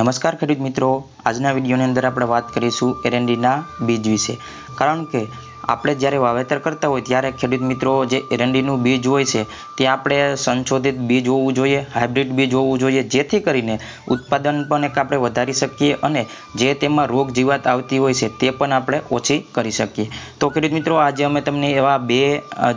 નમસ્કાર ખેડૂત મિત્રો. આજના વિડીયોની અંદર આપણે વાત કરીશું એરંડીના બીજ વિશે. કારણ કે આપણે જ્યારે વાવેતર કરતા હોય ત્યારે ખેડૂત મિત્રો જે એરંડીનું બીજ હોય છે, તે આપણે સંશોધિત બીજ હોવું જોઈએ, હાઇબ્રિડ બીજ હોવું જોઈએ, જેથી કરીને ઉત્પાદન પણ એક આપણે વધારી શકીએ અને જે તેમાં રોગ જીવાત આવતી હોય છે, તે પણ આપણે ઓછી કરી શકીએ. તો ખેડૂત મિત્રો, આજે અમે તમને એવા બે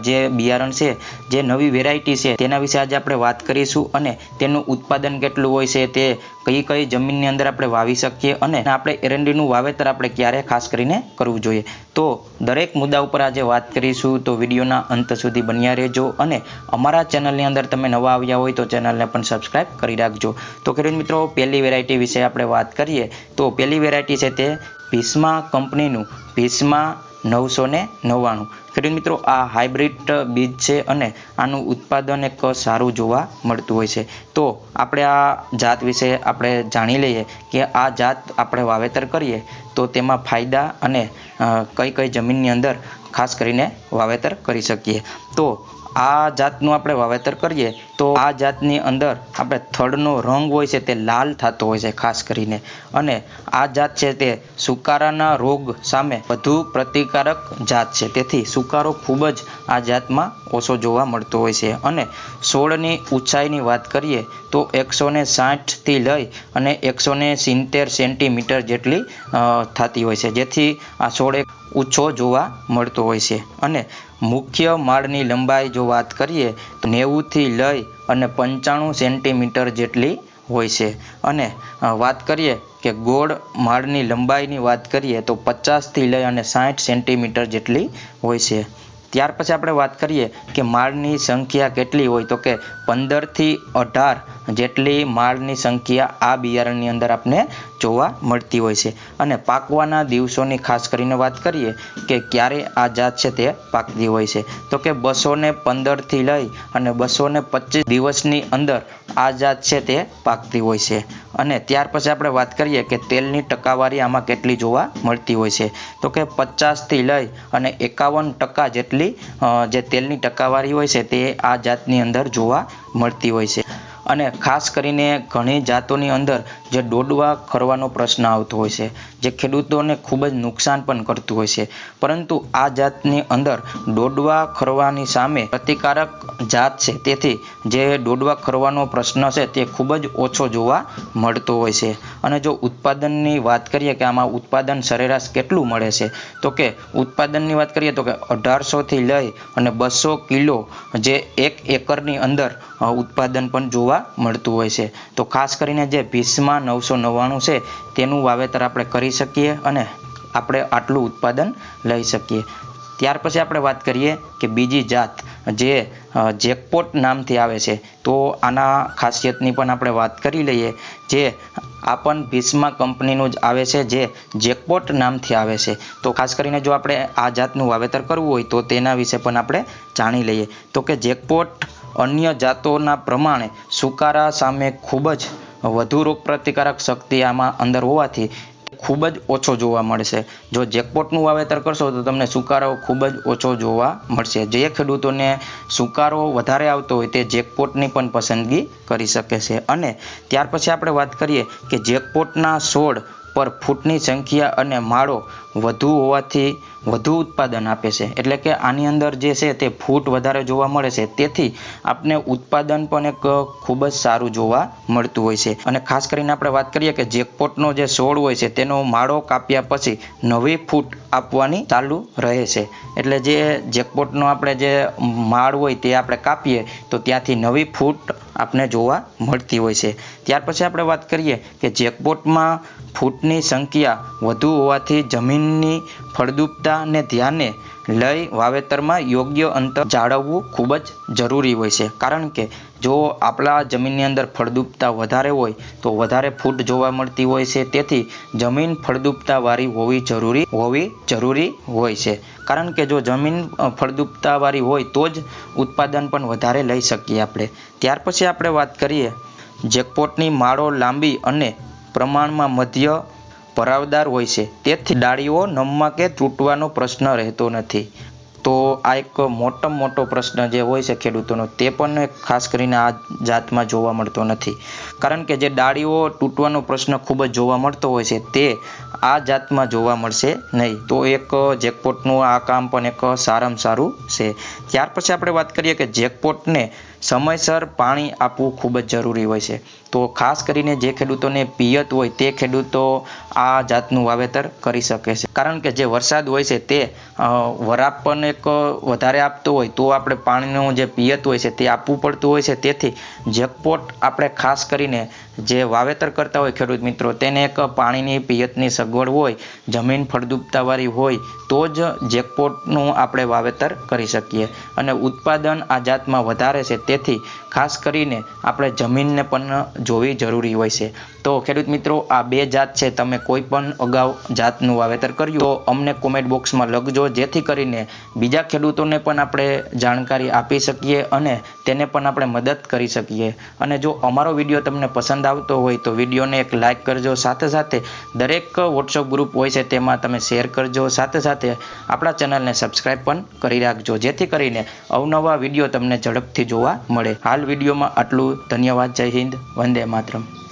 જે બિયારણ છે, જે નવી વેરાયટી છે, તેના વિશે આજે આપણે વાત કરીશું અને તેનું ઉત્પાદન કેટલું હોય છે, તે કઈ કઈ જમીનની અંદર આપણે વાવી શકીએ અને આપણે એરંડીનું વાવેતર આપણે ક્યારે ખાસ કરીને કરવું જોઈએ? તો દરેક મુદ્દા ઉપર આજે વાત કરીશું, તો વિડીયોના અંત સુધી બન્યા રહેજો અને અમારા ચેનલની અંદર તમે નવા આવ્યા હોય તો ચેનલને પણ સબસ્ક્રાઇબ કરી રાખજો. તો ખેડૂત મિત્રો, પહેલી વેરાયટી વિશે આપણે વાત કરીએ, તો પહેલી વેરાયટી છે તે ભીષ્મા કંપનીનું. ભીસ્મા નવસો ને નવ્વાણું. ખેડૂત મિત્રો, આ હાઇબ્રિડ બીજ છે અને આનું ઉત્પાદન એક સારું જોવા મળતું હોય છે. તો આપણે આ જાત વિશે આપણે જાણી લઈએ કે આ જાત આપણે વાવેતર કરીએ તો તેમાં ફાયદા અને કઈ કઈ જમીનની અંદર ખાસ કરીને વાવેતર કરી શકીએ. તો આ જાતનું આપણે વાવેતર કરીએ, તો આ જાતની અંદર આપણે થડનો રંગ હોય છે તે લાલ થતો હોય છે ખાસ કરીને. અને આ જાત છે તે સુકારાના રોગ સામે વધુ પ્રતિકારક જાત છે. તેથી સુકારો ખૂબ જ આ જાતમાં ઓછો જોવા મળતો હોય છે. અને છોડની ઊંચાઈની વાત કરીએ તો એકસો ને સાઠથી લઈ અને એકસો ને સિત્તેર સેન્ટીમીટર જેટલી થતી હોય છે. જેથી આ છોડ ઊંચો જોવા મળતો હોય છે. અને મુખ્ય માળની લંબાઈ જો વાત કરીએ, તો નેવુંથી લઈ અને પંચાણું સેન્ટીમીટર જેટલી હોય છે. અને વાત કરીએ કે ગોળ માળની લંબાઈની વાત કરીએ, તો પચાસથી લઈ અને સાઠ સેન્ટીમીટર જેટલી હોય છે. ત્યાર પછી આપણે વાત કરીએ કે માળની સંખ્યા કેટલી હોય, તો કે પંદરથી અઢાર જેટલી માળની સંખ્યા આ બિયારણની અંદર આપને જોવા મળતી હોય છે. અને પાકવાના દિવસોની ખાસ કરીને વાત કરીએ કે ક્યારે આ જાત છે તે પાકતી હોય છે. તો કે બસો ને પંદરથી લઈ અને બસો ને પચીસ દિવસની અંદર આ જાત છે તે પાકતી હોય છે. અને ત્યાર પછી આપણે વાત કરીએ કે તેલની ટકાવારી આમાં કેટલી જોવા મળતી હોય છે. તો કે પચાસથી લઈ અને એકાવન ટકા જેટલી જે તેલની ટકાવારી હોય છે તે આ જાતની અંદર જોવા મળતી હોય છે. અને ખાસ કરીને ઘણી જાતોની અંદર જે ડોડવા ખરવાનો પ્રશ્ન આવતો હોય છે, જે ખેડૂતોને ખૂબ જ નુકસાન પણ કરતું હોય છે. પરંતુ આ જાતની અંદર ડોડવા ખરવાની સામે પ્રતિકારક જાત છે. તેથી જે ડોડવા ખરવાનો પ્રશ્ન છે તે ખૂબ જ ઓછો જોવા મળતો હોય છે. અને જો ઉત્પાદનની વાત કરીએ કે આમાં ઉત્પાદન સરેરાશ કેટલું મળે છે, તો કે ઉત્પાદનની વાત કરીએ તો કે અઢારસોથી લઈ અને બસો કિલો જે એક એકરની અંદર ઉત્પાદન પણ જોવા મળતું હોય છે. તો ખાસ કરીને જે ભીસમાં નવસો નવ્વાણું છે, તેનું વાવેતર આપણે કરી શકીએ અને આપણે આટલું ઉત્પાદન લઈ શકીએ. ત્યાર પછી આપણે વાત કરીએ કે બીજી જાત જે જેકપોટ નામથી આવે છે, તો આના ખાસિયતની પણ આપણે વાત કરી લઈએ. જે આ પણ ભીષ્મા કંપનીનું જ આવે છે, જે જેકપોટ નામથી આવે છે. તો ખાસ કરીને જો આપણે આ જાતનું વાવેતર કરવું હોય, તો તેના વિશે પણ આપણે જાણી લઈએ. તો કે જેકપોટ અન્ય જાતોના પ્રમાણે સુકારા સામે ખૂબ જ વધુ રોગ પ્રતિકારક શક્તિ આમાં અંદર હોવાથી ખૂબ જ ઓછો જોવા મળશે. જો જેકપોટનું વાવેતર કરશો તો તમને સુકારો ખૂબ જ ઓછો જોવા મળશે. જે ખેડૂતોને સુકારો વધારે આવતો હોય તે જેકપોટની પણ પસંદગી કરી શકે છે. અને ત્યાર પછી આપણે વાત કરીએ કે જેકપોટના છોડ પર ફૂટની સંખ્યા અને માળો વધુ હોવાથી વધુ ઉત્પાદન આપે છે. એટલે કે આની અંદર જે છે તે ફૂટ વધારે જોવા મળે છે. તેથી આપને ઉત્પાદન પણ એક ખૂબ જ સારું જોવા મળતું હોય છે. અને ખાસ કરીને આપણે વાત કરીએ કે જેકપોટનો જે છોડ હોય છે તેનો માળો કાપ્યા પછી નવી ફૂટ આપવાની ચાલુ રહે છે. એટલે જે જેકપોટનો આપણે જે માળ હોય તે આપણે કાપીએ તો ત્યાંથી નવી ફૂટ આપને જોવા મળતી હોય છે. ત્યાર પછી આપણે વાત કરીએ કે જેકપોટમાં ફૂટની સંખ્યા વધુ હોવાથી જમીનની ફળદ્રુપતાને ધ્યાને લઈ વાવેતરમાં યોગ્ય અંતર જાળવવું ખૂબ જ જરૂરી હોય છે. કારણ કે જો આપણા જમીનની અંદર ફળદ્રુપતા વધારે હોય, તો વધારે ફૂટ જોવા મળતી હોય છે. તેથી જમીન ફળદ્રુપતાવાળી હોવી જરૂરી હોવી જરૂરી હોય છે. કારણ કે જો જમીન ફળદ્રુપતાવાળી હોય તો જ ઉત્પાદન પણ વધારે લઈ શકીએ આપણે. ત્યાર પછી આપણે વાત કરીએ જેકપોટની માળો લાંબી અને પ્રમાણમાં મધ્ય ભરાવદાર હોય છે. તેથી ડાળીઓ નમવા કે તૂટવાનો પ્રશ્ન રહેતો નથી. તો આ એક મોટામાં મોટો પ્રશ્ન જે હોય છે ખેડૂતોનો, તે પણ ખાસ કરીને આ જાતમાં જોવા મળતો નથી. કારણ કે જે ડાળીઓ તૂટવાનો પ્રશ્ન ખૂબ જ જોવા મળતો હોય છે, તે આ જાતમાં જોવા મળશે નહીં. તો એક જેકપોટનું આ કામ પણ એક સારામાં સારું છે. ત્યાર પછી આપણે વાત કરીએ કે જેકપોટને સમયસર પાણી આપવું ખૂબ જ જરૂરી હોય છે. તો ખાસ કરીને જે ખેડૂતોને પિયત હોય તે ખેડૂતો આ જાતનું વાવેતર કરી શકે છે. કારણ કે જે વરસાદ હોય છે તે વરાપ પણ એક વધારે આપતો હોય તો આપણે પાણીનું જે પિયત હોય છે તે આપવું પડતું હોય છે. તેથી જેકપોટ આપણે ખાસ કરીને જે વાવેતર કરતા હોય ખેડૂત મિત્રો તેને એક પાણીની પિયતની સગવડ હોય, જમીન ફળદ્રુપતાવાળી હોય તો જ જેકપોટનું આપણે વાવેતર કરી શકીએ. અને ઉત્પાદન આ જાતમાં વધારે છે. તેથી ખાસ કરીને આપણે જમીનને પણ જોવી જરૂરી હોય છે. તો ખેડૂત મિત્રો, આ બે જાત છે. તમે કોઈ પણ અગાઉ જાતનું વાવેતર કર્યું તો અમને કોમેન્ટ બોક્સમાં લખજો. જેથી કરીને બીજા ખેડૂતોને પણ આપણે જાણકારી આપી શકીએ અને તેને પણ આપણે મદદ કરી શકીએ. અને જો અમારો વીડિયો તમને પસંદ આવતો હોય, તો વિડીયોને એક લાઇક કરજો. સાથે સાથે દરેક વોટ્સઅપ ગ્રુપ હોય છે, તેમાં તમે શેર કરજો. સાથે સાથે આપણા ચેનલને સબસ્ક્રાઈબ પણ કરી રાખજો. જેથી કરીને અવનવા વીડિયો તમને ઝડપથી જોવા મળે. હાલ વિડીયોમાં આટલું. ધન્યવાદ જય હિન્દ. વંદે માતરમ.